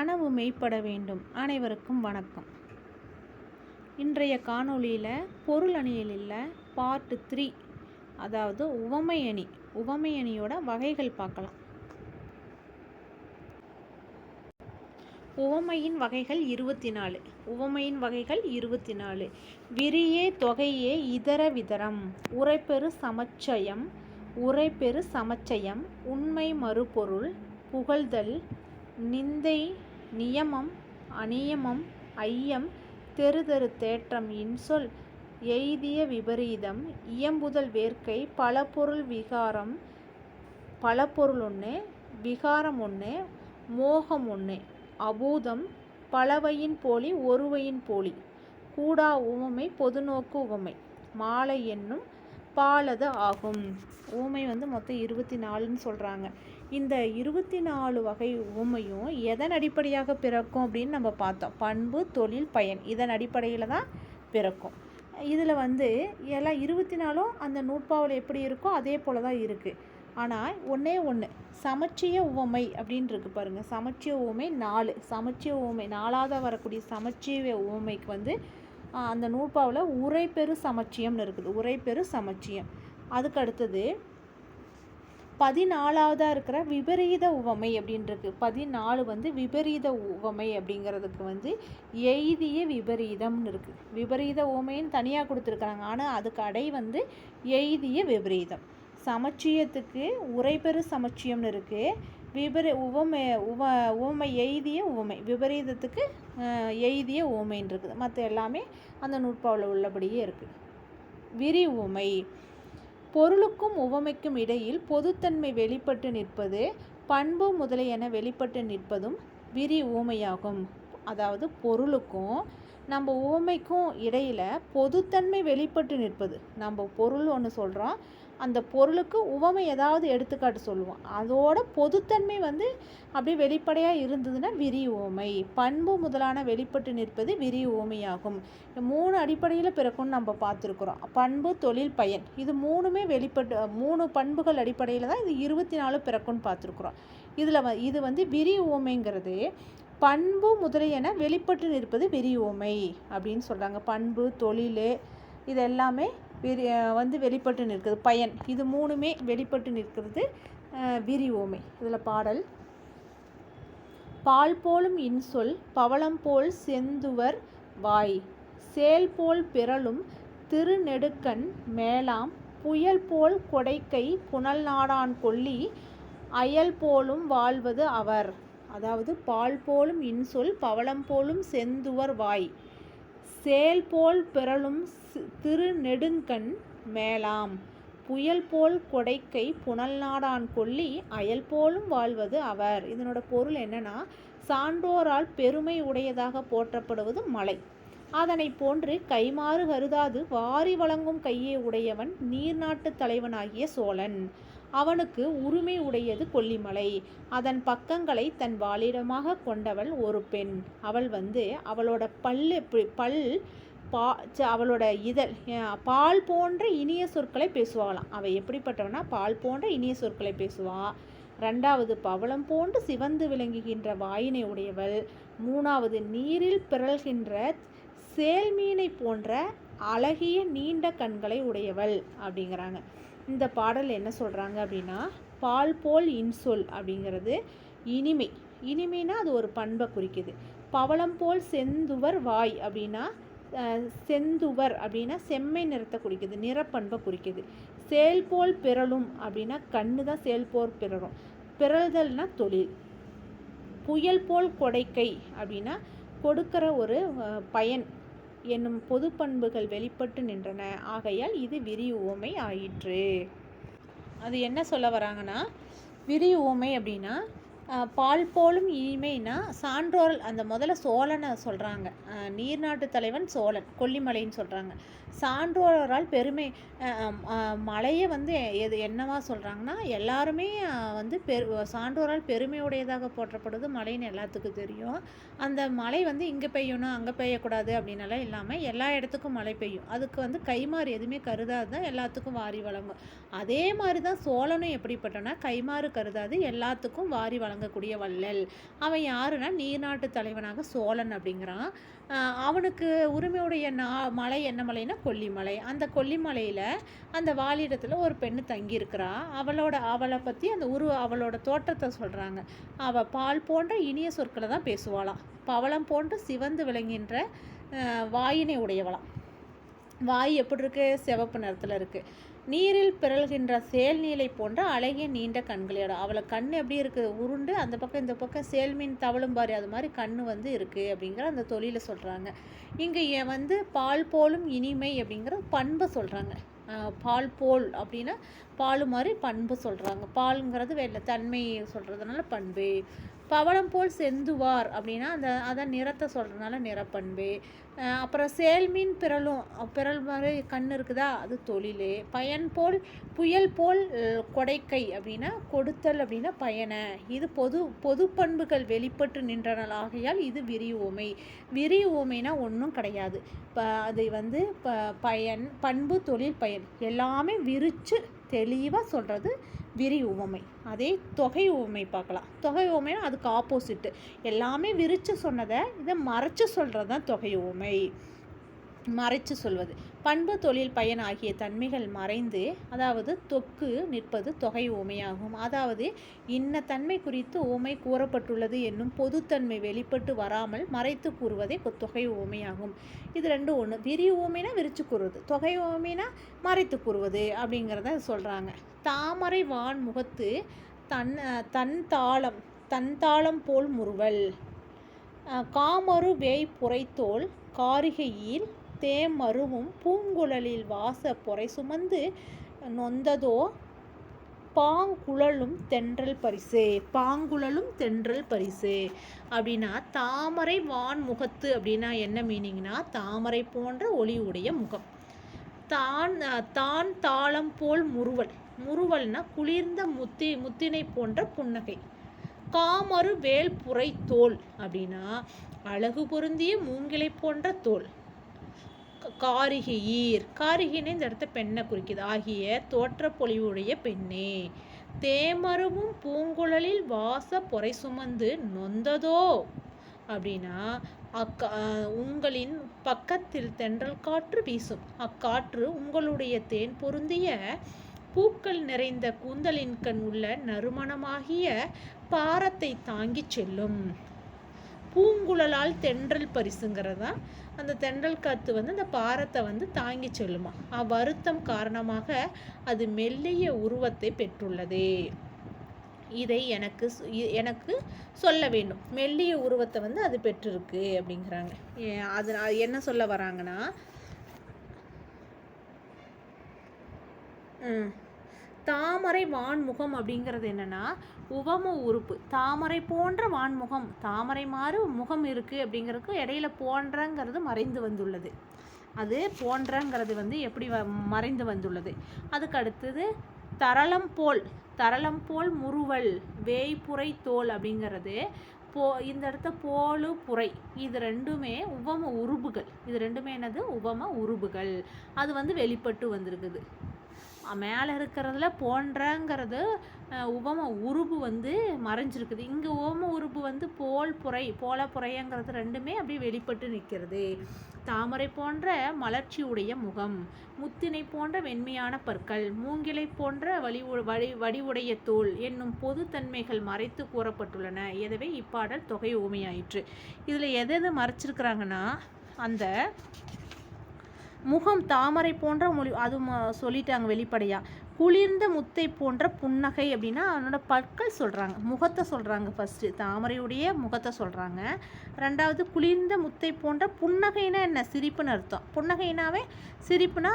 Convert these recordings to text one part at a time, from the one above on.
கனவு மெய்ப்பட வேண்டும். அனைவருக்கும் வணக்கம். இன்றைய காணொளியில் பொருள் அணியலில் பார்ட் த்ரீ அதாவது உவமை அணி உவமை அணியோட வகைகள் பார்க்கலாம். உவமையின் வகைகள் இருபத்தி நாலு உவமையின் வகைகள் இருபத்தி நாலு விரியே தொகையே இதர விதரம். உரைப்பெரு சமச்சயம் உரைப்பெரு சமச்சயம் உண்மை மறுபொருள் புகழ்தல் நிந்தை நியமம் அநியமம் ஐயம் தெரு தெரு தேற்றம் இன்சொல் எய்திய விபரீதம் இயம்புதல் வேர்க்கை பல பொருள் விகாரம் பலபொருள் ஒன்று விகாரம் ஒன்று மோகம் ஒன்று அபூதம் பலவையின் போலி ஒருவையின் போலி கூடா உவமை பொதுநோக்கு உவமை மாலை என்னும் பாலது ஆகும். ஊமை வந்து மொத்தம் இருபத்தி நாலுன்னு சொல்கிறாங்க இந்த இருபத்தி நாலு வகை உவமையும் எதன் அடிப்படையாக பிறக்கும் அப்படின்னு நம்ம பார்த்தோம். பண்பு தொழில் பயன் இதன் அடிப்படையில் தான் பிறக்கும். இதில் வந்து எல்லாம் இருபத்தி நாலும் அந்த நூற்பாவில் எப்படி இருக்கோ அதே போல் தான் இருக்குது ஆனால் ஒன்றே ஒன்று சமச்சிய உவமை அப்படின்னு இருக்கு பாருங்கள் சமச்சிய உவமை நாலு. சமச்சிய உவமை நாலாவது வரக்கூடிய சமச்சிய உவமைக்கு வந்து அந்த நூற்பாவில் உரைப்பெரு சமச்சியம்னு இருக்குது. உரைப்பெரு சமச்சியம். அதுக்கு அடுத்தது பதினாலாவதாக இருக்கிற விபரீத உவமை அப்படின்றது பதினாலு வந்து விபரீத உவமை அப்படிங்கிறதுக்கு வந்து எய்திய விபரீதம்னு இருக்குது விபரீத உவமைன்னு தனியாக கொடுத்துருக்குறாங்க. ஆனால் அதுக்கு அடை வந்து எய்திய விபரீதம். சமச்சியத்துக்கு உரைபெரு சமச்சியம்னு இருக்குது விபரி உவமை உவ உவமை எய்திய உவமை. விபரீதத்துக்கு எய்திய உவமைன்னு இருக்குது. மற்ற எல்லாமே அந்த நூற்பாவில் உள்ளபடியே இருக்குது விரி உவமை பொருளுக்கும் உவமைக்கும் இடையில் பொதுத்தன்மை வெளிப்பட்டு நிற்பது பண்பு முதலியன வெளிப்பட்டு நிற்பதும் விரி ஊமையாகும் அதாவது பொருளுக்கும் நம்ம உவமைக்கும் இடையில் பொதுத்தன்மை வெளிப்பட்டு நிற்பது. நம்ம பொருள் ஒன்று சொல்கிறோம் அந்த பொருளுக்கு உவமை ஏதாவது எடுத்துக்காட்டு சொல்லுவோம். அதோட பொதுத்தன்மை வந்து அப்படியே வெளிப்படையாக இருந்ததுன்னா விரி உவமை. பண்பு முதலான வெளிப்பட்டு நிற்பது விரி உவமையாகும். மூணு அடிப்படையில் பிறக்கும்னு நம்ம பார்த்துருக்குறோம். பண்பு தொழில் பயன். இது மூணுமே வெளிப்பட்டு மூணு பண்புகள் அடிப்படையில் தான் இது இருபத்தி நாலு பிறக்கும்னு பார்த்துருக்குறோம். இதில் வ இது வந்து விரி உவமைங்கிறது பண்பு முதலியன வெளிப்பட்டு நிற்பது விரி உவமை அப்படின்னு சொல்கிறாங்க பண்பு தொழில் இது எல்லாமே விரி வந்து வெளிப்பட்டு நிற்கிறது பயன். இது மூணுமே வெளிப்பட்டு நிற்கிறது விரிவோமை இதில் பாடல். பால் போலும் இன்சொல் பவளம் போல் செந்துவர் வாய். சேல் போல் பிறலும் திருநெடுக்கண் மேலாம் புயல் போல் கொடைக்கை புனல் நாடான் கொல்லி அயல் போலும் வாழ்வது அவர். அதாவது பால் போலும் இன்சொல் பவளம் போலும் செந்துவர் வாய். சேல் போல் பிறலும் திருநெடுங்கண் மேலாம். புயல் போல் கொடைக்கை புனல் நாடான் கொல்லி அயல் போலும் வாழ்வது அவர். இதனோட பொருள் என்னன்னா சான்றோரால் பெருமை உடையதாக போற்றப்படுவது மலை. அதனை போன்று கைமாறு கருதாது வாரி வழங்கும் கையே உடையவன் நீர்நாட்டு தலைவனாகிய சோழன். அவனுக்கு உரிமை உடையது கொல்லிமலை. அதன் பக்கங்களை தன் வாழிடமாக கொண்டவள் ஒரு பெண். அவள் வந்து அவளோட பல்லு பல் பா அவளோட இதழ் பால் போன்ற இனிய சொற்களை பேசுவாளாம். அவள் எப்படிப்பட்டவனா? பால் போன்ற இனிய சொற்களை பேசுவாள் ரெண்டாவது பவளம் போன்று சிவந்து விளங்குகின்ற வாயினை உடையவள். மூணாவது நீரில் பிறழ்கின்ற சேல்மீனை போன்ற அழகிய நீண்ட கண்களை உடையவள் அப்படிங்கிறாங்க. இந்த பாடல் என்ன சொல்கிறாங்க அப்படின்னா பால் போல் இன்சொல் அப்படிங்கிறது இனிமை. இனிமைனா அது ஒரு பண்பை குறிக்குது. பவளம் போல் செந்துவர் வாய் அப்படின்னா செந்துவர் அப்படின்னா செம்மை நிறத்தை குறிக்குது நிறப்பண்பை குறிக்குது. செயல் போல் பிறலும் அப்படின்னா கண்ணு தான் செயல் போல் பிறரும் பிறல்தல்னா தொழில். புயல் போல் கொடைக்கை அப்படின்னா கொடுக்கிற ஒரு பயன். என்னும் பொது பண்புகள் வெளிப்பட்டு நின்றன. ஆகையால் இது விரி உவமை ஆயிற்று. அது என்ன சொல்ல வராங்கன்னா விரி உவமை அப்படின்னா பால் போலும் இனிமைனா சான்றோர் அந்த முதல்ல சோழனை சொல்கிறாங்க நீர்நாட்டு தலைவன் சோழன் கொல்லிமலைன்னு சொல்கிறாங்க சான்றோரால் பெருமை மலையை வந்து எது என்னவா சொல்கிறாங்கன்னா எல்லாருமே வந்து பெரு சான்றோரால் பெருமையுடையதாக போற்றப்படுது மலைன்னு எல்லாத்துக்கும் தெரியும். அந்த மழை வந்து இங்கே பெய்யணும் அங்கே பெய்யக்கூடாது அப்படின்னலாம் இல்லாமல் எல்லா இடத்துக்கும் மழை பெய்யும். அதுக்கு வந்து கைமாறு எதுவுமே கருதாது தான் எல்லாத்துக்கும் வாரி வழங்கும். அதே மாதிரி தான் சோழனும் எப்படிப்பட்டோன்னா கைமாறு கருதாது எல்லாத்துக்கும் வாரி வழங்கக்கூடிய வள்ளல். அவன் யாருன்னா நீர்நாட்டு தலைவனாக சோழன் அப்படிங்கிறான். அவனுக்கு உரிமையுடைய நா மலை என்ன மலைன்னா கொல்லிமலை. அந்த கொல்லிமலையில் அந்த வாழிடத்தில் ஒரு பெண்ணு தங்கியிருக்கிறா. அவளோட அவளை பற்றி அந்த உரு அவளோட தோற்றத்தை சொல்கிறாங்க அவள் பால் போன்ற இனிய சொற்களை தான் பேசுவாளாம். பவளம் போன்று சிவந்து விளங்குகின்ற வாயினை உடையவளாம். வாய் எப்படி இருக்குது சிவப்பு நிறத்தில் இருக்குது நீரில் பிறழ்கின்ற சேல் நீலை போன்ற அழகிய நீண்ட கண்களோட. அவளை கண் எப்படி இருக்குது? உருண்டு அந்த பக்கம் இந்த பக்கம் சேல் மீன் தவளும் பாரு அது மாதிரி கண் வந்து இருக்குது அப்படிங்கிற அந்த தொழிலை சொல்கிறாங்க இங்கே ஏன் வந்து பால் போலும் இனிமை அப்படிங்கிற பண்பை சொல்கிறாங்க பால் போல் அப்படின்னா பால் மாதிரி பண்பு சொல்கிறாங்க பாலுங்கிறது வெள்ள தன்மை சொல்கிறதுனால பண்பு. பவளம் போல் செந்துவார் அப்படின்னா அந்த அதான் நிறத்தை சொல்கிறதுனால நிறப்பண்பு. அப்புறம் சேல்மீன் பிறலும் பிறல் மாதிரி கண் இருக்குதா? அது தொழில். பயன் போல் புயல் போல் கொடைக்கை அப்படின்னா கொடுத்தல் அப்படின்னா பயனை இது பொது பொது பண்புகள் வெளிப்பட்டு நின்றனல் ஆகையால் இது விரி ஓமை விரி ஓமைனா ஒன்றும் கிடையாது. ப அது வந்து ப பயன் பண்பு தொழில் பயன். எல்லாமே விரித்து தெளிவாக சொல்கிறது விரி உவமை. அதே தொகை உவமை பார்க்கலாம். தொகை உவமைனா அதுக்கு ஆப்போசிட்டு எல்லாமே விரித்து சொன்னதை இதை மறைச்சு சொல்கிறது தான் தொகை உவமை. மறைச்சு சொல்வது. பண்பு தொழில் பயன் ஆகிய தன்மைகள் மறைந்து அதாவது தொக்கு நிற்பது தொகை உமையாகும். அதாவது இன்ன தன்மை குறித்து உவமை கூறப்பட்டுள்ளது என்னும் பொதுத்தன்மை வெளிப்பட்டு வராமல் மறைத்து கூறுவதே தொகை உமையாகும். இது ரெண்டும் ஒன்று விரி உவமைனா விரிச்சு கூறுவது. தொகை உவமைனா மறைத்து கூறுவது அப்படிங்கிறத சொல்கிறாங்க தாமரை வான் முகத்து தன் தன் தாளம் தன் தாளம் போல் முறுவல். காமரு வேய் புரைத்தோல் காரிகையில் தேமருவும் பூங்குழலில் வாச பொறை சுமந்து நொந்ததோ பாங்குழலும் தென்றல் பரிசே பாங்குழலும் தென்றல் பரிசே அப்படின்னா தாமரை வான் முகத்து அப்படின்னா என்ன மீனிங்னா தாமரை போன்ற ஒளி உடைய முகம். தான் தான் தாளம் போல் முறுவல். முறுவல்னா குளிர்ந்த முத்தி முத்தினை போன்ற புன்னகை. காமரு வேல் புரை தோல் அப்படின்னா அழகு பொருந்திய மூங்கிலை போன்ற தோல். காரிகையீர் காரிகை இந்த இடத்த பெண்ணை குறிக்குது. ஆகிய தோற்ற பொலிவுடைய பெண்ணே தேமருவும் பூங்குழலில் வாச பொறை சுமந்து நொந்ததோ? அப்படின்னா அக்கா உங்களின் பக்கத்தில் தென்றல் காற்று வீசும். அக்காற்று உங்களுடைய தேன் பொருந்திய பூக்கள் நிறைந்த கூந்தலின் கண் உள்ள நறுமணமாகிய பாரத்தை தாங்கிச் செல்லும். பூங்குழலால் தென்றல் பரிசுங்கிறதா? அந்த தென்றல் காற்று வந்து அந்த பாரத்தை வந்து தாங்கி செல்லுமா. அவ்வருத்தம் காரணமாக அது மெல்லிய உருவத்தை பெற்றுள்ளது. இதை எனக்கு எனக்கு சொல்ல வேண்டும். மெல்லிய உருவத்தை வந்து அது பெற்றிருக்கு அப்படிங்கிறாங்க. ஏ- அது என்ன சொல்ல வராங்கன்னா ம். தாமரை வான்முகம் அப்படிங்கிறது என்னன்னா உவம உறுப்பு. தாமரை போன்ற வான்முகம் தாமரை மாறு முகம் இருக்குது அப்படிங்கிறதுக்கு இடையில போன்றங்கிறது மறைந்து வந்துள்ளது. அது போன்றங்கிறது வந்து எப்படி வ- மறைந்து வந்துள்ளது? அதுக்கு அடுத்தது தரளம் போல் தரளம் போல் முறுவல் வேய்புரை தோல் அப்படிங்கிறது போ இந்த இடத்த போலு புரை இது ரெண்டுமே உவம உருபுகள் இது ரெண்டுமே என்னது? உவம உருபுகள் அது வந்து வெளிப்பட்டு வந்திருக்குது. மேலே இருக்கிறதுல போன்றங்கிறது உபம உவம உருபு வந்து மறைஞ்சிருக்குது. இங்கே உவம உருபு வந்து போல் புரை போல புரையங்கிறது ரெண்டுமே அப்படியே வெளிப்பட்டு நிற்கிறது. தாமரை போன்ற மலர்ச்சியுடைய முகம் முத்தினை போன்ற வெண்மையான பற்கள் மூங்கிலை போன்ற வலி வடி வடிவுடைய தோல் என்னும் பொதுத்தன்மைகள் மறைத்து கூறப்பட்டுள்ளன. எனவே இப்பாடல் தொகை ஊமையாயிற்று இதில் எது எது மறைச்சிருக்கிறாங்கன்னா அந்த முகம் தாமரை போன்ற மொழி அது சொல்லிட்டாங்க வெளிப்படையாக குளிர்ந்த முத்தை போன்ற புன்னகை அப்படின்னா அவனோட பற்கள் சொல்கிறாங்க முகத்தை சொல்கிறாங்க ஃபஸ்ட்டு தாமரையுடைய முகத்தை சொல்கிறாங்க ரெண்டாவது குளிர்ந்த முத்தை போன்ற புன்னகைனா என்ன? சிரிப்புன்னு அர்த்தம். புன்னகைனாவே சிரிப்புனா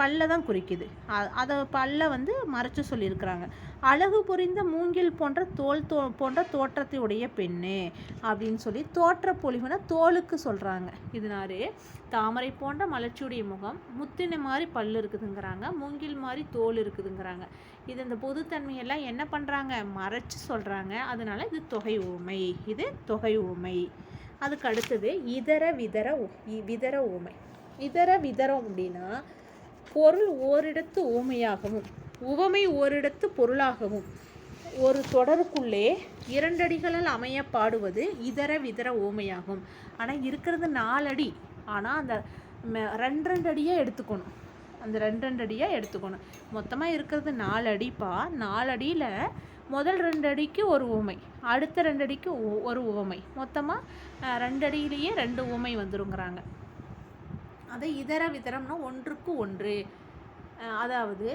பல்ல தான் குறிக்குது. அதை பல்ல வந்து மறைச்சு சொல்லியிருக்கிறாங்க. அழகு புரிந்த மூங்கில் போன்ற தோல் தோ போன்ற தோற்றத்தை உடைய பெண்ணு அப்படின்னு சொல்லி தோற்ற பொலிவுனா தோலுக்கு சொல்கிறாங்க இதனாலே தாமரை போன்ற மலர்ச்சியுடைய முகம் முத்தின மாதிரி பல் இருக்குதுங்கிறாங்க மூங்கில் மாதிரி தோல் இருக்குதுங்கிறாங்க. இது இந்த பொதுத்தன்மையெல்லாம் என்ன பண்ணுறாங்க மறைச்சு சொல்கிறாங்க அதனால இது தொகை ஊமை இது தொகை ஊமை அதுக்கு அடுத்தது இதர விதர உ- இ- விதர ஊமை இதர விதரம் அப்படின்னா பொருள் ஓரிடத்து ஊமையாகவும் உவமை ஓரிடத்து பொருளாகவும் ஒரு தொடருக்குள்ளே இரண்டடிகளால் அமைய பாடுவது இதர விதர ஓமையாகும் ஆனால் இருக்கிறது நாலடி. ஆனால் அந்த ரெண்டு ரெண்டு அடியாக எடுத்துக்கணும். அந்த ரெண்டு ரெண்டு அடியாக எடுத்துக்கணும். மொத்தமாக இருக்கிறது நாலு அடிப்பா நாலு அடியில் முதல் ரெண்டு அடிக்கு ஒரு உமை அடுத்த ரெண்டு அடிக்கு ஒ- ஒரு உவமை. மொத்தமாக ரெண்டு அடியிலேயே ரெண்டு உவமை வந்துருங்கிறாங்க. அதை இதர விதரம்னா ஒன்றுக்கு ஒன்று. அதாவது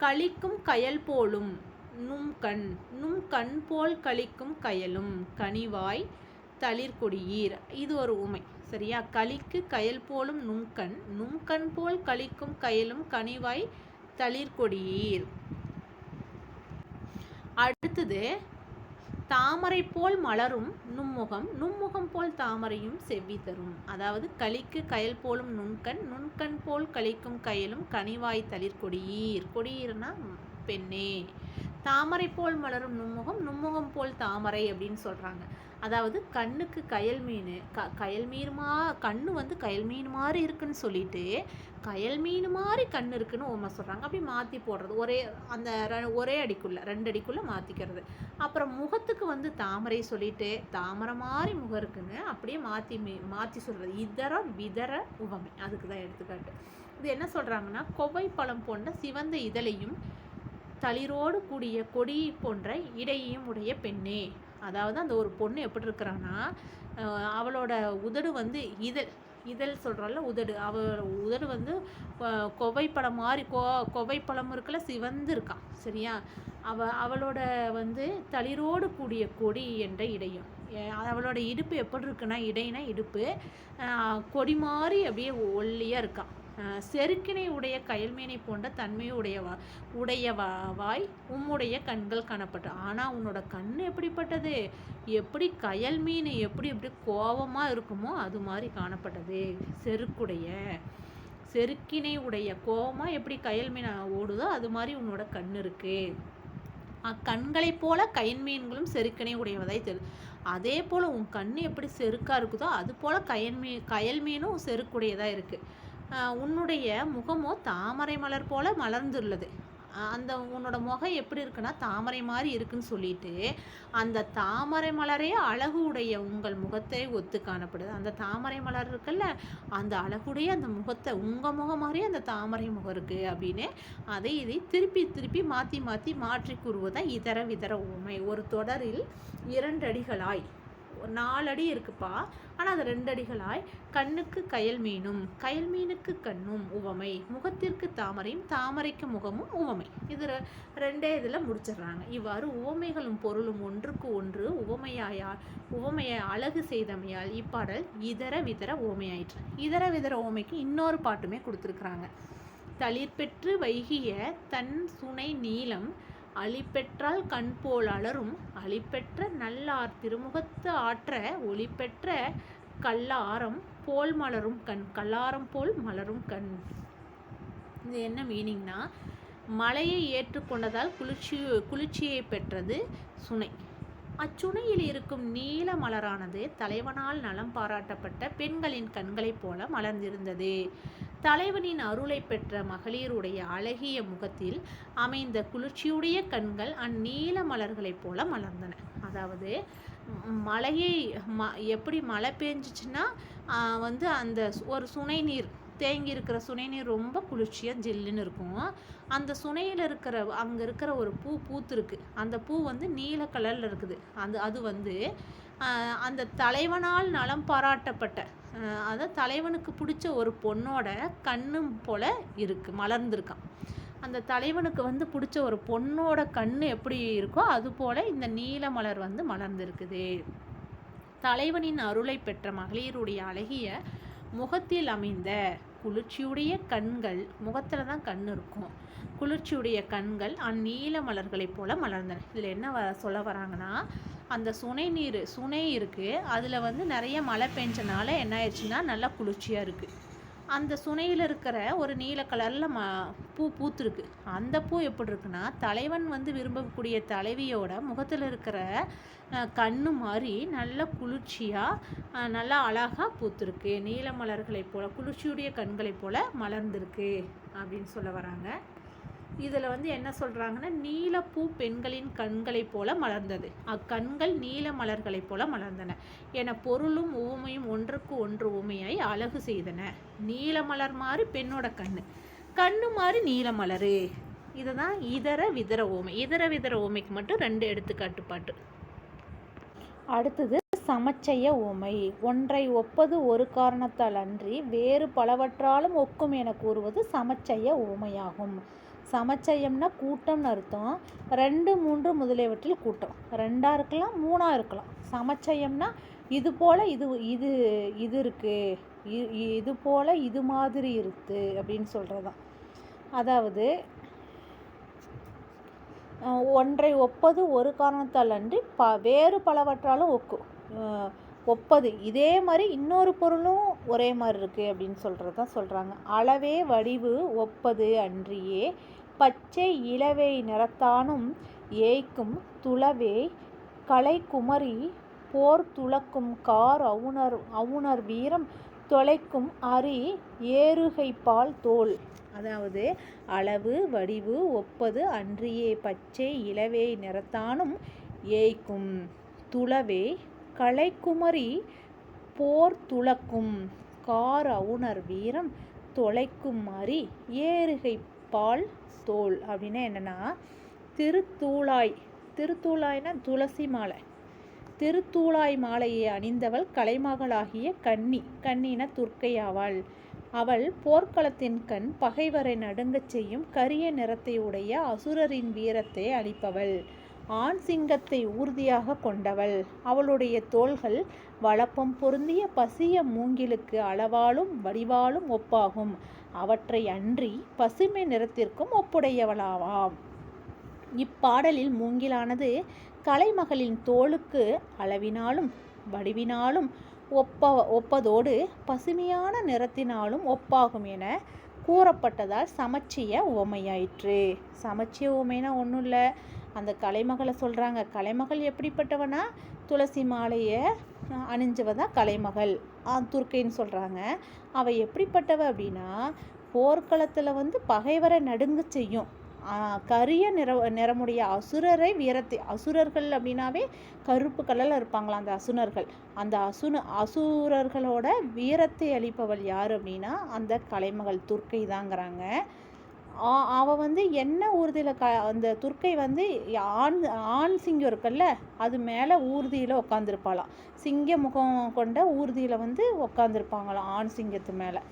கழிக்கும் கயல் போலும் நும் கண். நும் கண் போல் கழிக்கும் கயலும். கனிவாய் தளிர்கொடியீர் இது ஒரு உமை. சரியா? களிக்கு கயல் போலும் நுண்கண். நுண்கண் போல் கழிக்கும் கயலும் கனிவாய் தளிர்கொடியீர் அடுத்தது தாமரை போல் மலரும் நும்முகம் நும்முகம் போல் தாமரையும் செவ்வி தரும். அதாவது களிக்கு கயல் போலும் நுண்கண். நுண்கண் போல் கழிக்கும் கயலும் கனிவாய் தளிர் கொடியீர் கொடியீர்னா பெண்ணே. தாமரை போல் மலரும் நும்முகம் நும்முகம் போல் தாமரை அப்படின்னு சொல்கிறாங்க அதாவது கண்ணுக்கு கயல் மீன் க கயல் மீன் மா கண்ணு வந்து கயல் மீன் மாதிரி இருக்குன்னு சொல்லிட்டு கயல் மீன் மாதிரி கண் இருக்குன்னு உமை சொல்கிறாங்க அப்படி மாற்றி போடுறது. ஒரே அந்த ஒரே அடிக்குள்ளே ரெண்டு அடிக்குள்ளே மாற்றிக்கிறது அப்புறம் முகத்துக்கு வந்து தாமரை சொல்லிட்டு தாமரை மாதிரி முகம் இருக்குன்னு அப்படியே மாற்றி மாற்றி சொல்கிறது இதர விதர உவமை. அதுக்கு தான் எடுத்துக்காட்டு. இது என்ன சொல்கிறாங்கன்னா கொவை பழம் போன்ற சிவந்த இதழையும் தளிரோடு கூடிய கொடி போன்ற இடையையும் உடைய பெண்ணே. அதாவது அந்த ஒரு பொண்ணு எப்படி இருக்கிறான்னா அவளோட உதடு வந்து இதழ். இதழ் சொல்கிறோம்ல உதடு. அவ உதடு வந்து கொவைப்பழம் மாதிரி கொ கொவைப்பழம் இருக்குல்ல சிவந்து இருக்கான் சரியா? அவ அவளோட வந்து தளிரோடு கூடிய கொடி என்ற இடையும். அவளோட இடுப்பு எப்படி இருக்குன்னா இடைனா இடுப்பு கொடி மாதிரி அப்படியே ஒல்லியாக இருக்கான் செருக்கினை உடைய கயல்மீனை போன்ற தன்மையை உடையவா உடைய வா- வாய் உம்முடைய கண்கள் காணப்பட்டது ஆனால் உன்னோட கண் எப்படிப்பட்டது? எப்படி கயல் மீன் எப்படி எப்படி கோவமாக இருக்குமோ அது மாதிரி காணப்பட்டது. செருக்குடைய செருக்கினை உடைய கோவமாக எப்படி கயல் மீன் ஓடுதோ அது மாதிரி உன்னோட கண் இருக்குது அக்கண்களைப் போல கயன்மீன்களும் செருக்கினை உடையவதாய் தெரியும் அதே போல் உன் கண் எப்படி செருக்காக இருக்குதோ அது போல் கயன் கயல் மீனும் செருக்குடையதாக இருக்குது உன்னுடைய முகமோ தாமரை மலர் போல மலர்ந்துள்ளது. அந்த உன்னோட முகம் எப்படி இருக்குன்னா தாமரை மாதிரி இருக்குன்னு சொல்லிட்டு அந்த தாமரை மலரே அழகு உடைய உங்கள் முகத்தை ஒத்து காணப்படுது. அந்த தாமரை மலர் இருக்குல்ல அந்த அழகுடைய அந்த முகத்தை உங்கள் முகம் மாதிரியே அந்த தாமரை முகம் இருக்குது அப்படின்னு அதை இதை திருப்பி திருப்பி மாற்றி மாற்றி மாற்றி கூறுவதான் இதர விதர உண்மை ஒரு தொடரில் இரண்டடிகளாய் ஒரு நாலு அடி இருக்குப்பா. ஆனால் அது ரெண்டு அடிகளாய். கண்ணுக்கு கயல் மீனும் கயல் மீனுக்கு கண்ணும் உவமை. முகத்திற்கு தாமரையும் தாமரைக்கு முகமும் உவமை. இது ரெண்டே இதில் முடிச்சிடுறாங்க. இவ்வாறு உவமைகளும் பொருளும் ஒன்றுக்கு ஒன்று உவமையாயால் உவமையை அழகு செய்தமையால் இப்பாடல் இதர விதர உவமையாயிற்று. இதர விதர உவமைக்கு இன்னொரு பாட்டுமே கொடுத்துருக்குறாங்க. தளிர் பெற்று வைகிய தன் சுனை நீளம் அழிப்பெற்றால் கண் போல் அலரும். அழிப்பெற்ற நல்லார் திருமுகத்து ஆற்ற ஒளிப்பெற்ற கல்லாரம் போல் மலரும் கண் கல்லாரம் போல் மலரும் கண். இது என்ன மீனிங்னா மலையை ஏற்றுக்கொண்டதால் குளிர்ச்சி குளிர்ச்சியை பெற்றது சுனை. அச்சுனையில் இருக்கும் நீல மலரானது தலைவனால் நலம் பாராட்டப்பட்ட பெண்களின் கண்களைப் போல மலர்ந்திருந்தது. தலைவனின் அருளை பெற்ற மகளிருடைய அழகிய முகத்தில் அமைந்த குளிர்ச்சியுடைய கண்கள் அந்நீல மலர்களைப் போல மலர்ந்தன. அதாவது மழையை ம எப்படி மழை பெஞ்சிச்சுன்னா வந்து அந்த ஒரு சுனை நீர் தேங்கி இருக்கிற சுனை நீர் ரொம்ப குளிர்ச்சியாக ஜில்லுன்னு இருக்கும். அந்த சுனையில் இருக்கிற அங்கே இருக்கிற ஒரு பூ பூத்துருக்கு. அந்த பூ வந்து நீல கலரில் இருக்குது. அந்த அது வந்து அந்த தலைவனால் நலம் பாராட்டப்பட்ட அதான் தலைவனுக்கு பிடிச்ச ஒரு பொண்ணோட கண்ணும் போல இருக்குது மலர்ந்திருக்கான். அந்த தலைவனுக்கு வந்து பிடிச்ச ஒரு பொண்ணோட கண் எப்படி இருக்கோ அது போல் இந்த நீல மலர் வந்து மலர்ந்திருக்குது. தலைவனின் அருளை பெற்ற மகளிருடைய அழகிய முகத்தில் அமைந்த குளிர்ச்சியுடைய கண்கள் முகத்தில் தான் கண் இருக்கும். குளிர்ச்சியுடைய கண்கள் அந்நீல மலர்களைப் போல மலர்ந்தன. இதில் என்ன வ சொல்ல வராங்கன்னா அந்த சுனை நீர் சுனை இருக்குது அதில் வந்து நிறைய மழை பெஞ்சனால என்ன ஆயிடுச்சுன்னா நல்லா குளிர்ச்சியாக இருக்குது அந்த சுனையில் இருக்கிற ஒரு நீல கலரில் ம பூ பூத்துருக்கு. அந்த பூ எப்படி இருக்குன்னா தலைவன் வந்து விரும்பக்கூடிய தலைவியோட முகத்தில் இருக்கிற கண்ணு மாதிரி நல்ல குளிர்ச்சியாக நல்லா அழகாக பூத்துருக்கு. நீல மலர்களைப் போல் குளிர்ச்சியுடைய கண்களைப் போல் மலர்ந்திருக்கு அப்படின்னு சொல்ல வராங்க. இதில் வந்து என்ன சொல்கிறாங்கன்னா நீலப்பூ பெண்களின் கண்களைப் போல மலர்ந்தது. அக்கண்கள் நீல மலர்களைப் போல மலர்ந்தன. என பொருளும் ஊமையும் ஒன்றுக்கு ஒன்று உவமையாய் அழகு செய்தன. நீல மலர் மாதிரி பெண்ணோட கண்ணு. கண்ணு மாதிரி நீல மலர். இதுதான் இதர விதர ஓமை இதர விதர ஓமைக்கு மட்டும் ரெண்டு எடுத்துக்காட்டு பாட்டு. அடுத்தது சமச்செய்ய ஓமை ஒன்றை ஒப்பது ஒரு காரணத்தால் அன்றி வேறு பலவற்றாலும் ஒக்கும் என கூறுவது சமச்செய்ய ஓமையாகும் சமச்சயம்னா கூட்டம்னு அர்த்தம். ரெண்டு மூன்று முதலியவற்றில் கூட்டம். ரெண்டாக இருக்கலாம் மூணாக இருக்கலாம். சமச்சயம்னா இது போல் இது இது இது இருக்குது இ- இது போல் இது மாதிரி இருக்குது அப்படின்னு சொல்கிறது தான் அதாவது ஒன்றை ஒப்பது ஒரு காரணத்தால் அன்றி ப வேறு பலவற்றாலும் ஒக்கும் அஹ், ஒப்பது. இதே மாதிரி இன்னொரு பொருளும் ஒரே மாதிரி இருக்குது அப்படின்னு சொல்கிறது தான் சொல்கிறாங்க அளவே வடிவு ஒப்பது அன்றியே பச்சை இளவை நிறத்தானும் ஏய்க்கும் துளவே கலைக்குமரி போர் துளக்கும் கார் அவுணர் அவுணர் வீரம் தொலைக்கும் அரி ஏறுகைப்பால் தோல். அதாவது அளவு வடிவு ஒப்பது அன்றியே பச்சை இளவே நிறத்தானும் ஏய்க்கும் துளவே கலைக்குமரி போர் துளக்கும் கார் அவுணர் வீரம் தொலைக்கும் மாறி ஏறுகை பால் தோல் அப்படின்னா என்னன்னா திருத்தூளாய். திருத்தூளாய்னா துளசி மாலை. திருத்தூளாய் மாலையை அணிந்தவள் கலைமகளாகிய கன்னி. கன்னின துர்க்கையாவாள் அவள். போர்க்களத்தின் கண் பகைவரை நடுங்கச் செய்யும் கரிய நிறத்தை உடைய அசுரரின் வீரத்தை அளிப்பவள் ஆண் சிங்கத்தை ஊர்தியாக கொண்டவள். அவளுடைய தோள்கள் வளப்பம் பொருந்திய பசிய மூங்கிலுக்கு அளவாலும் வடிவாலும் ஒப்பாகும். அவற்றை அன்றி பசுமை நிறத்திற்கும் ஒப்புடையவளாவாம். இப்பாடலில் மூங்கிலானது கலைமகளின் தோளுக்கு அளவினாலும் வடிவினாலும் ஒப்ப ஒப்பதோடு பசுமையான நிறத்தினாலும் ஒப்பாகும் என கூறப்பட்டதால் சமச்சிய உவமையாயிற்று. சமச்சிய உவமைனா ஒன்றும் இல்லை அந்த கலைமகளை சொல்கிறாங்க கலைமகள் எப்படிப்பட்டவனா? துளசி மாலையை அணிஞ்சவ தான் கலைமகள். துர்க்கைன்னு சொல்கிறாங்க அவள் எப்படிப்பட்டவ அப்படின்னா போர்க்களத்தில் வந்து பகைவரை நடுங்க செய்யும். கரிய நிற நிறமுடைய அசுரரை வீரத்தை அசுரர்கள் அப்படின்னாவே கருப்பு கலரில் இருப்பாங்களாம் அந்த அசுரர்கள் அந்த அசுன அசுரர்களோட வீரத்தை அளிப்பவள் யார் அப்படின்னா அந்த கலைமகள் துர்க்கை தாங்கிறாங்க. அவள் அவ வந்து என்ன ஊர்தியில் க அந்த துர்க்கை வந்து ஆண் ஆண் சிங்கம் இருக்குல்ல அது மேலே ஊர்தியில் உட்காந்துருப்பாளாம் சிங்க முகம் கொண்ட ஊர்தியில் வந்து உட்காந்துருப்பாங்களாம் ஆண் சிங்கத்து மேலே.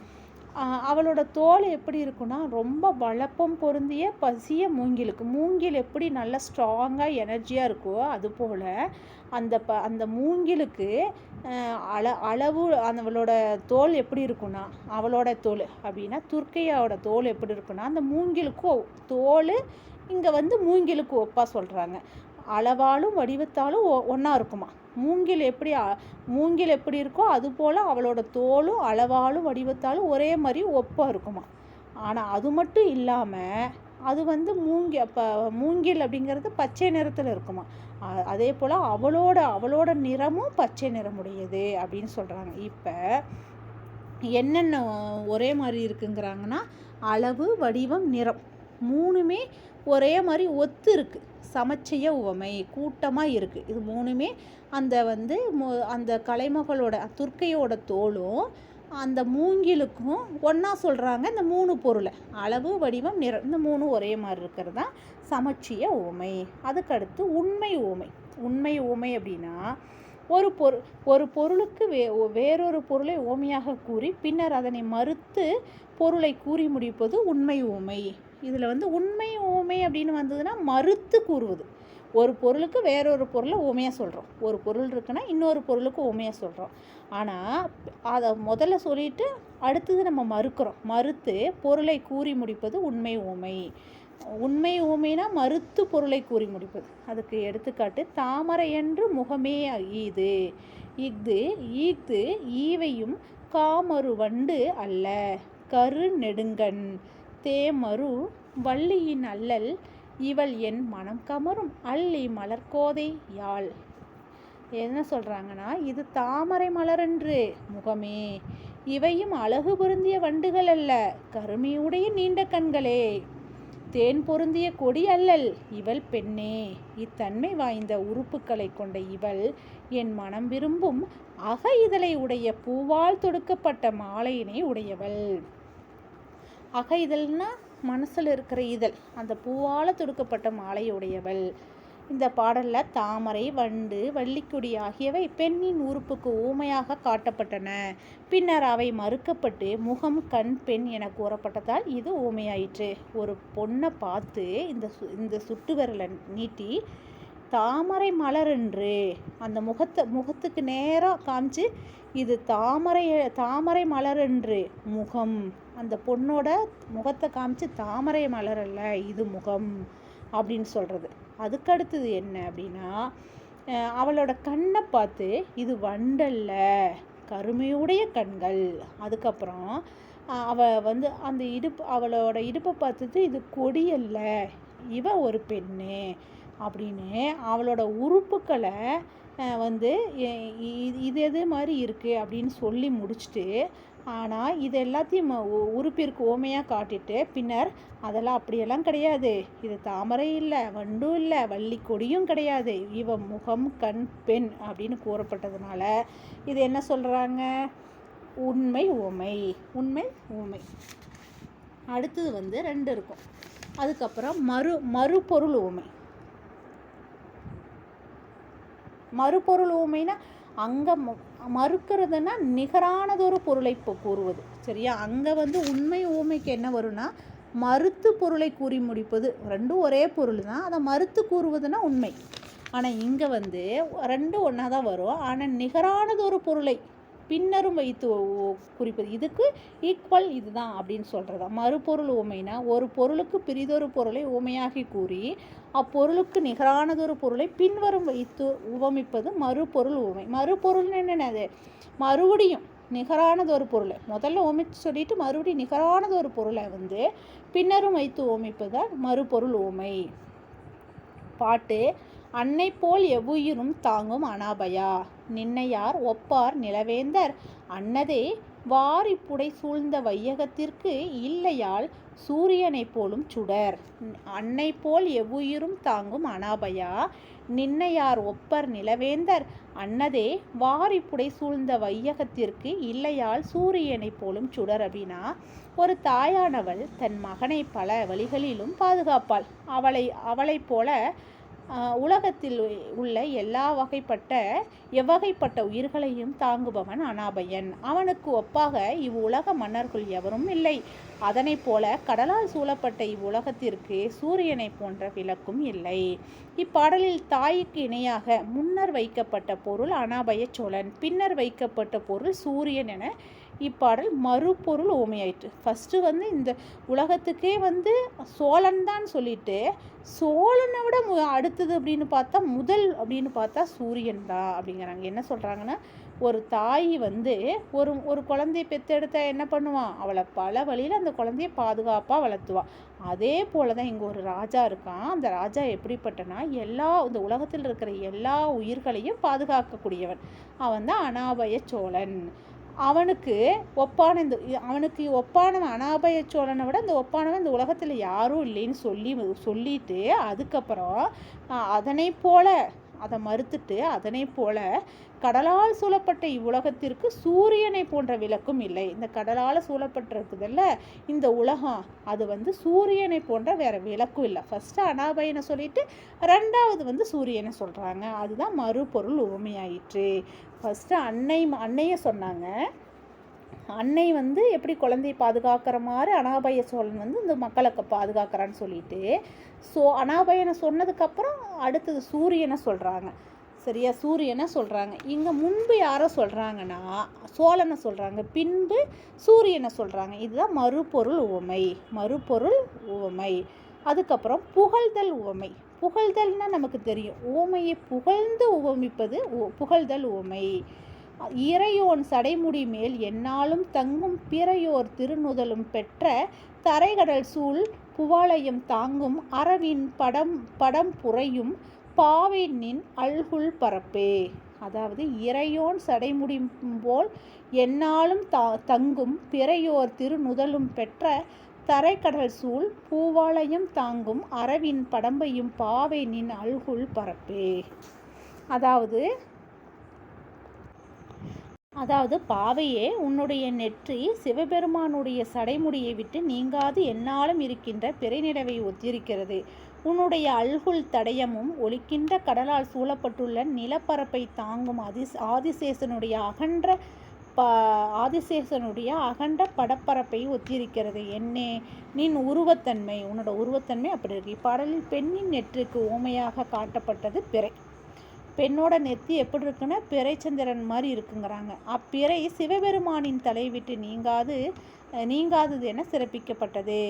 அவளோட தோல் எப்படி இருக்குன்னா ரொம்ப வளப்பம் பொருந்திய பசிய மூங்கிலுக்கு. மூங்கில் எப்படி நல்லா ஸ்ட்ராங்காக எனர்ஜியாக இருக்கோ அதுபோல் அந்த ப அந்த மூங்கிலுக்கு அள அளவு அவளோட தோல் எப்படி இருக்குன்னா அவளோட தோல் அப்படின்னா துர்க்கையோட தோல் எப்படி இருக்குன்னா அந்த மூங்கிலுக்கு ஒ- தோல் இங்கே வந்து மூங்கிலுக்கு ஒப்பாக சொல்கிறாங்க அளவாலும் வடிவத்தாலும் ஒன்றா இருக்குமா? மூங்கில் எப்படி மூங்கில் எப்படி இருக்கோ அது போல் அவளோட தோலும் அளவாலும் வடிவத்தாலும் ஒரே மாதிரி ஒப்பாக இருக்குமா? ஆனால் அது மட்டும் இல்லாமல் அது வந்து மூங்கி அப்போ மூங்கில் அப்படிங்கிறது பச்சை நிறத்தில் இருக்குமா? அதே போல் அவளோட அவளோட நிறமும் பச்சை நிறமுடையது அப்படின்னு சொல்கிறாங்க இப்போ என்னென்ன ஒரே மாதிரி இருக்குங்கிறாங்கன்னா அளவு வடிவம் நிறம் மூணுமே ஒரே மாதிரி ஒத்து இருக்கு. சமச்சய உவமை கூட்டமாக இருக்குது இது மூணுமே அந்த வந்து அந்த கலைமகளோட துர்க்கையோட தோலும் அந்த மூங்கிலுக்கும் ஒன்றா சொல்கிறாங்க இந்த மூணு பொருளை. அளவு வடிவம் நிறம் இந்த மூணு ஒரே மாதிரி இருக்கிறது? தான் சமச்சிய உவமை. அதுக்கடுத்து உண்மை உவமை. உண்மை உவமை அப்படின்னா ஒரு பொருள் ஒரு பொருளுக்கு வே வேறொரு பொருளை உவமையாக கூறி பின்னர் அதனை மறுத்து பொருளை கூறி முடிப்பது உண்மை உவமை. இதில் வந்து உண்மை உவமை அப்படின்னு வந்ததுன்னா மறுத்து கூறுவது. ஒரு பொருளுக்கு வேறொரு பொருளை உமையாக சொல்கிறோம் ஒரு பொருள் இருக்குன்னா இன்னொரு பொருளுக்கு உமையாக சொல்கிறோம் ஆனால் அதை முதல்ல சொல்லிட்டு அடுத்தது நம்ம மறுக்கிறோம். மறுத்து பொருளை கூறி முடிப்பது உண்மை ஊமை. உண்மை ஊமைனா மறுத்து பொருளை கூறி முடிப்பது. அதுக்கு எடுத்துக்காட்டு தாமரை என்று முகமே ஈது. இஃது ஈத்து ஈவையும் காமரு வண்டு அல்ல. கரு நெடுங்கன் தேமரு வள்ளியின் அல்லல் இவள் என் மனம் கமரும் அல்லி மலர்கோதை யாழ் என்ன சொல்கிறாங்கன்னா இது தாமரை மலரன்று முகமே இவையும் அழகு பொருந்திய வண்டுகள் அல்ல கருமையுடைய நீண்ட கண்களே. தேன் பொருந்திய கொடி அல்லல் இவள் பெண்ணே. இத்தன்மை வாய்ந்த உறுப்புகளை கொண்ட இவள் என் மனம் விரும்பும் அக இதழை உடைய பூவால் தொடுக்கப்பட்ட மாலையினை உடையவள். அக இதழ்னா மனசில் இருக்கிற இதழ். அந்த பூவால் தொடுக்கப்பட்ட மாலையுடையவள். இந்த பாடலில் தாமரை வண்டு வள்ளிக்குடி ஆகியவை பெண்ணின் உறுப்புக்கு ஊமையாக காட்டப்பட்டன. பின்னர் அவை மறுக்கப்பட்டு முகம் கண் பெண் என கூறப்பட்டதால் இது ஊமையாயிற்று. ஒரு பொண்ணை பார்த்து இந்த சு இந்த சுட்டு விரலை நீட்டி தாமரை மலர் என்று. அந்த முகத்தை முகத்துக்கு நேராக காமிச்சு இது தாமரை தாமரை மலர் என்று. முகம். அந்த பொண்ணோட முகத்தை காமிச்சு தாமரை மலரல்ல இது முகம் அப்படின்னு சொல்கிறது அதுக்கடுத்தது என்ன அப்படின்னா அவளோட கண்ணை பார்த்து இது வண்டல்ல கருமையுடைய கண்கள். அதுக்கப்புறம் அவ வந்து அந்த இடுப்பு அவளோட இடுப்பை பார்த்துட்டு இது கொடியல்ல இவ ஒரு பெண்ணு அப்படின்னு அவளோட உறுப்புக்களை வந்து இது எது மாதிரி இருக்குது அப்படின்னு சொல்லி முடிச்சுட்டு ஆனால் இது எல்லாத்தையும் உறுப்பிற்கு ஓமையாக காட்டிட்டு பின்னர் அதெல்லாம் அப்படியெல்லாம் கிடையாது. இது தாமரை இல்லை வண்டும் இல்லை வள்ளி கொடியும் கிடையாது. இவ முகம் கண் பெண் அப்படின்னு கூறப்பட்டதுனால இது என்ன சொல்கிறாங்க உண்மை உமை உண்மை ஊமை அடுத்தது வந்து ரெண்டு இருக்கும். அதுக்கப்புறம் மறு மறுபொருள் ஊமை மறுபொருள் ஊமைனா அங்கே மறுக்கிறதுனா நிகரானதொரு பொருளை இப்போ கூறுவது. சரியா? அங்கே வந்து உண்மை ஊமைக்கு என்ன வரும்னா மறுத்து பொருளை கூறி முடிப்பது ரெண்டும் ஒரே பொருள் தான் அதை மறுத்து கூறுவதுனா உண்மை. ஆனால் இங்கே வந்து ரெண்டும் ஒன்றா தான் வரும். ஆனால் நிகரானதொரு பொருளை பின்னரும் வைத்து குறிப்பது. இதுக்கு ஈக்குவல் இதுதான் அப்படின்னு சொல்கிறதா மறுபொருள் உமைனா ஒரு பொருளுக்கு பிரிதொரு பொருளை உமையாகி கூறி அப்பொருளுக்கு நிகரானதொரு பொருளை பின்வரும் வைத்து உவமிப்பது மறுபொருள் உமை மறுபொருள்னு என்னென்னது மறுபடியும் நிகரானதொரு பொருளை. முதல்ல ஓமிச்சு சொல்லிட்டு மறுபடியும் நிகரானதொரு பொருளை வந்து பின்னரும் வைத்து ஓமிப்பதால் மறுபொருள் உமை பாட்டு அன்னை போல் எவ்வுயிரும் தாங்கும் அனாபயா. நின்னையார் ஒப்பார் நிலவேந்தர்? அன்னதே வாரி புடை சூழ்ந்த வையகத்திற்கு இல்லையால் சூரியனைப் போலும் சுடர். அன்னை போல் எவ்வுயிரும் தாங்கும் அனாபயா. நின்னையார் ஒப்பர் நிலவேந்தர்? அன்னதே வாரி புடை சூழ்ந்த வையகத்திற்கு இல்லையால் சூரியனைப் போலும் சுடர் அப்படின்னா ஒரு தாயானவள் தன் மகனை பல வழிகளிலும் பாதுகாப்பாள். அவளை அவளைப் போல உலகத்தில் உள்ள எல்லா வகைப்பட்ட எவ்வகைப்பட்ட உயிர்களையும் தாங்குபவன் அனாபயன். அவனுக்கு ஒப்பாக இவ்வுலக மன்னர்கள் எவரும் இல்லை. அதனை போல கடலால் சூழப்பட்ட இவ்வுலகத்திற்கு சூரியனை போன்ற விளக்கும் இல்லை. இப்பாடலில் தாய்க்கு இணையாக முன்னர் வைக்கப்பட்ட பொருள் அனாபய சோழன் பின்னர் வைக்கப்பட்ட பொருள் சூரியன் என இப்பாடல் மறுபொருள் ஓமையாயிற்று. ஃபஸ்ட்டு வந்து இந்த உலகத்துக்கே வந்து சோழன் தான் சொல்லிட்டு சோழனை விட அடுத்தது அப்படின்னு பார்த்தா முதல் அப்படின்னு பார்த்தா சூரியன் தான் அப்படிங்கிறாங்க. என்ன சொல்கிறாங்கன்னா ஒரு தாய் வந்து ஒரு ஒரு குழந்தைய பெற்றெடுத்தா என்ன பண்ணுவான்? அவளை பல வழியில் அந்த குழந்தைய பாதுகாப்பாக வளர்த்துவான். அதே போல தான் இங்கே ஒரு ராஜா இருக்கான். அந்த ராஜா எப்படிப்பட்டனா எல்லா இந்த உலகத்தில் இருக்கிற எல்லா உயிர்களையும் பாதுகாக்கக்கூடியவன். அவன் தான் அனாபய சோழன். அவனுக்கு ஒப்பான இந்த அவனுக்கு ஒப்பானவன் அனாபய சோழனை விட இந்த ஒப்பானவன் இந்த உலகத்தில் யாரும் இல்லைன்னு சொல்லி சொல்லிட்டு அதுக்கப்புறம் அதனை போல அதை மறுத்துட்டு அதனை போல கடலால் சூழப்பட்ட இவ்வுலகத்திற்கு சூரியனை போன்ற விளக்கும் இல்லை. இந்த கடலால் சூழப்பட்டிருக்குதுல்ல இந்த உலகம் அது வந்து சூரியனை போன்ற வேற விளக்கும் இல்லை. ஃபஸ்ட்டு அனாபயனை சொல்லிட்டு ரெண்டாவது வந்து சூரியனை சொல்கிறாங்க அதுதான் மறுபொருள் உவமையாயிற்று ஃபஸ்ட்டு அன்னை அன்னையை சொன்னாங்க. அன்னை வந்து எப்படி குழந்தையை பாதுகாக்கிற மாதிரி அனாபய சோழன் வந்து இந்த மக்களை பாதுகாக்கிறான்னு சொல்லிட்டு ஸோ அனாபயனை சொன்னதுக்கப்புறம் அடுத்தது சூரியனை சொல்கிறாங்க சரியா? சூரியனை சொல்கிறாங்க இங்கே முன்பு யாரை சொல்கிறாங்கன்னா சோழனை சொல்கிறாங்க பின்பு சூரியனை சொல்கிறாங்க இதுதான் மறுபொருள் உவமை. மறுபொருள் உவமை. அதுக்கப்புறம் புகழ்தல் உவமை. புகழ்தல்னால் நமக்கு தெரியும். உவமையை புகழ்ந்து உவமிப்பது உ- புகழ்தல் உவமை. இறையோன் சடைமுடி மேல் என்னாலும் தங்கும் பிறையோர் திருநுதலும் பெற்ற தரைகடல் சூழ் புவாலயம் தாங்கும் அரவின் படம் படம் புரையும் பாவை நின் அல்குல் பரப்பே. அதாவது இறையோன் சடைமுடி போல் என்னாலும் தா தங்கும் பிறையோர் திருநுதலும் பெற்ற தரைக்கடல் சூழ் பூவாளையும் தாங்கும் அரவின் படம்பையும் பாவை நின் அல்குல் பரப்பே. அதாவது அதாவது பாவையே உன்னுடைய நெற்றி சிவபெருமானுடைய சடைமுடியை விட்டு நீங்காது எந்நாளும் இருக்கின்ற பிறைநிலவை ஒத்திருக்கிறது. உன்னுடைய அல்குல் தடயமும் ஒலிக்கின்ற கடலால் சூழப்பட்டுள்ள நிலப்பரப்பை தாங்கும் அதிஸ் ஆதிசேஷனுடைய அகன்ற ப ஆதிசேஷனுடைய அகன்ற படப்பரப்பை ஒத்திருக்கிறது. என்னே நின் உருவத்தன்மை உன்னோட உருவத்தன்மை அப்படி இருக்கு. இப்பாடலில் பெண்ணின் நெற்றுக்கு ஓமையாக காட்டப்பட்டது பிறை. பெண்ணோட நெத்தி எப்படி இருக்குன்னா பிறைச்சந்திரன் மாதிரி இருக்குங்கிறாங்க. அப்பிறை சிவபெருமானின் தலை விட்டு நீங்காது நீங்காதது என சிறப்பிக்கப்பட்டது.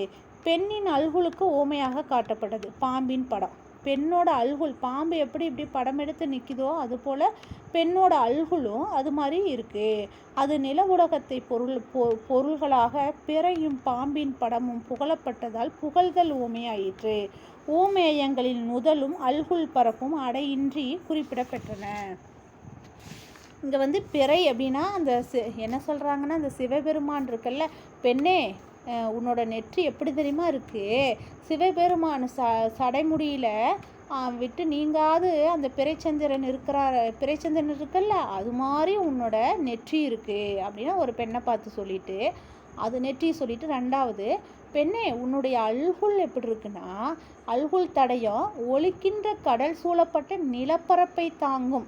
பெண்ணின் அல்குலுக்கு ஓமையாக காட்டப்பட்டது. பாம்பின் படம். பெண்ணோட அல்குல் பாம்பு எப்படி இப்படி படம் எடுத்து நிற்கிதோ அதுபோல் பெண்ணோட அல்குலும் அது மாதிரி இருக்குது அது நில உலகத்தை பொருள் பொ பொருள்களாக பிறையும் பாம்பின் படமும் புகழப்பட்டதால் புகழ்தல் ஊமையாயிற்று ஊமேயங்களின் முதலும் அல்குல் பரப்பும் அடையின்றி குறிப்பிடப்பெற்றன. இங்கே வந்து பிறை அப்படின்னா அந்த சி என்ன சொல்கிறாங்கன்னா அந்த சிவபெருமான் இருக்குல்ல பெண்ணே உன்னோட நெற்றி எப்படி தெரியுமா இருக்குது சிவபெருமான் ச சடைமுடியில் விட்டு நீங்காது அந்த பிறைச்சந்திரன் இருக்கிறார் பிறைச்சந்திரன் இருக்குல்ல அது மாதிரி உன்னோட நெற்றி இருக்குது அப்படின்னா ஒரு பெண்ணை பார்த்து சொல்லிட்டு அது நெற்றி சொல்லிட்டு ரெண்டாவது பெண்ணே உன்னுடைய அல்குல் எப்படி இருக்குன்னா அல்குல் தடயம் ஒலிக்கின்ற கடல் சூழப்பட்ட நிலப்பரப்பை தாங்கும்.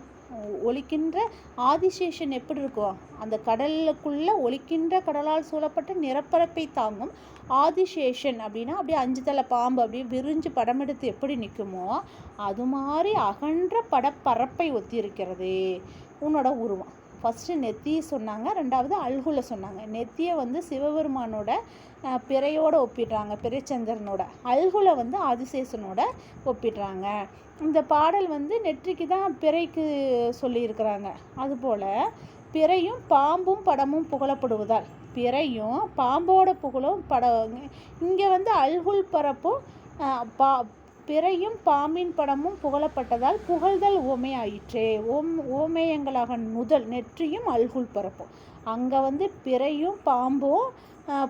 ஒ- ஒலிக்கின்ற ஆதிசேஷன் எப்படி இருக்கும் அந்த கடலுக்குள்ளே ஒலிக்கின்ற கடலால் சூழப்பட்ட நிலப்பரப்பை தாங்கும் ஆதிசேஷன் அப்படின்னா அப்படியே அஞ்சு தலை பாம்பு அப்படியே விரிஞ்சு படம் எடுத்து எப்படி நிற்குமோ அது மாதிரி அகன்ற படப்பரப்பை ஒத்திருக்கிறது. உன்னோட உருவம். ஃபஸ்ட்டு நெத்தியை சொன்னாங்க ரெண்டாவது அல்குல சொன்னாங்க. நெத்தியை வந்து சிவபெருமானோட பிறையோடு ஒப்பிடுறாங்க பிறைச்சந்திரனோட. அல்குல வந்து ஆதிசேஷனோட ஒப்பிடுறாங்க. இந்த பாடல் வந்து நெற்றிக்கு தான் பிறைக்கு சொல்லியிருக்கிறாங்க. அதுபோல் பிறையும் பாம்பும் படமும் புகழப்படுவதால் பிறையும் பாம்போட புகழும் படம் இங்கே வந்து அல்குல் பரப்பும் பா பிறையும் பாம்பின் படமும் புகழப்பட்டதால் புகழ்தல் ஓமையாயிற்றே. ஓம் ஓமேயங்களாக நுதல் நெற்றியும் அல்குல் பரப்பும் அங்கே வந்து பிறையும் பாம்பும்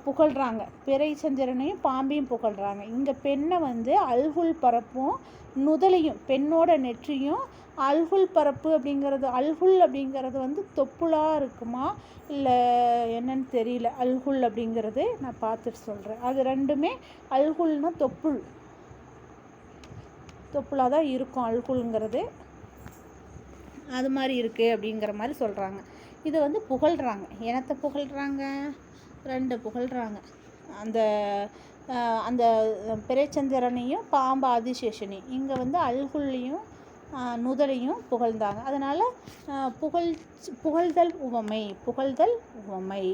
புகழ்கிறாங்க பிறை சந்திரனையும் பாம்பையும் புகழ்கிறாங்க இங்கே பெண்ணை வந்து அல்குல் பரப்பும் நுதலையும் பெண்ணோட நெற்றியும் அல்குல் பரப்பு அப்படிங்கிறது அல்குல் அப்படிங்கிறது வந்து தொப்புளாக இருக்குமா? இல்லை என்னன்னு தெரியல. அல்குல் அப்படிங்கிறது நான் பார்த்துட்டு சொல்கிறேன் அது ரெண்டுமே அல்குல்னா தொப்புள். தொப்புளாக தான் இருக்கும் அல்குலுங்கிறது அது மாதிரி இருக்குது அப்படிங்கிற மாதிரி சொல்கிறாங்க இதை வந்து புகழ்கிறாங்க எனத்தை புகழ்கிறாங்க ரெண்டு புகழ்கிறாங்க அந்த அந்த பிறைச்சந்திரனையும் பாம்பு ஆதிசேஷனையும் இங்கே வந்து அல்குல்லையும் நுதலையும் புகழ்ந்தாங்க. அதனால் புகழ் புகழ்தல் உவமை புகழ்தல் உவமை.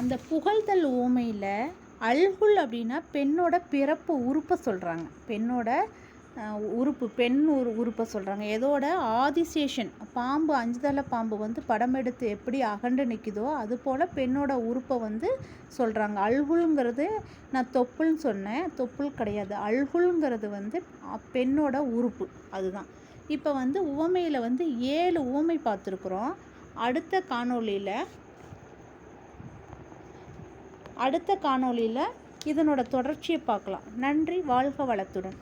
அந்த புகழ்தல் உவமையில் அல்குல் அப்படின்னா பெண்ணோட பிறப்பு உறுப்பை சொல்கிறாங்க பெண்ணோட உறுப்பு பெண் உரு உறுப்பை சொல்கிறாங்க எதோட ஆதிசேஷன் பாம்பு அஞ்சுதலை பாம்பு வந்து படம் எடுத்து எப்படி அகண்டு நிற்குதோ அது போல் பெண்ணோட உறுப்பை வந்து சொல்கிறாங்க அல்குல்ங்கிறது நான் தொப்புள்னு சொன்னேன். தொப்புள் கிடையாது. அல்குல்ங்கிறது வந்து பெண்ணோட உறுப்பு. அதுதான். இப்போ வந்து உவமையில் வந்து ஏழு உவமை பார்த்துருக்குறோம். அடுத்த காணொளியில் அடுத்த காணொளியில் இதனோட தொடர்ச்சியை பார்க்கலாம். நன்றி. வாழ்க வளத்துடன்.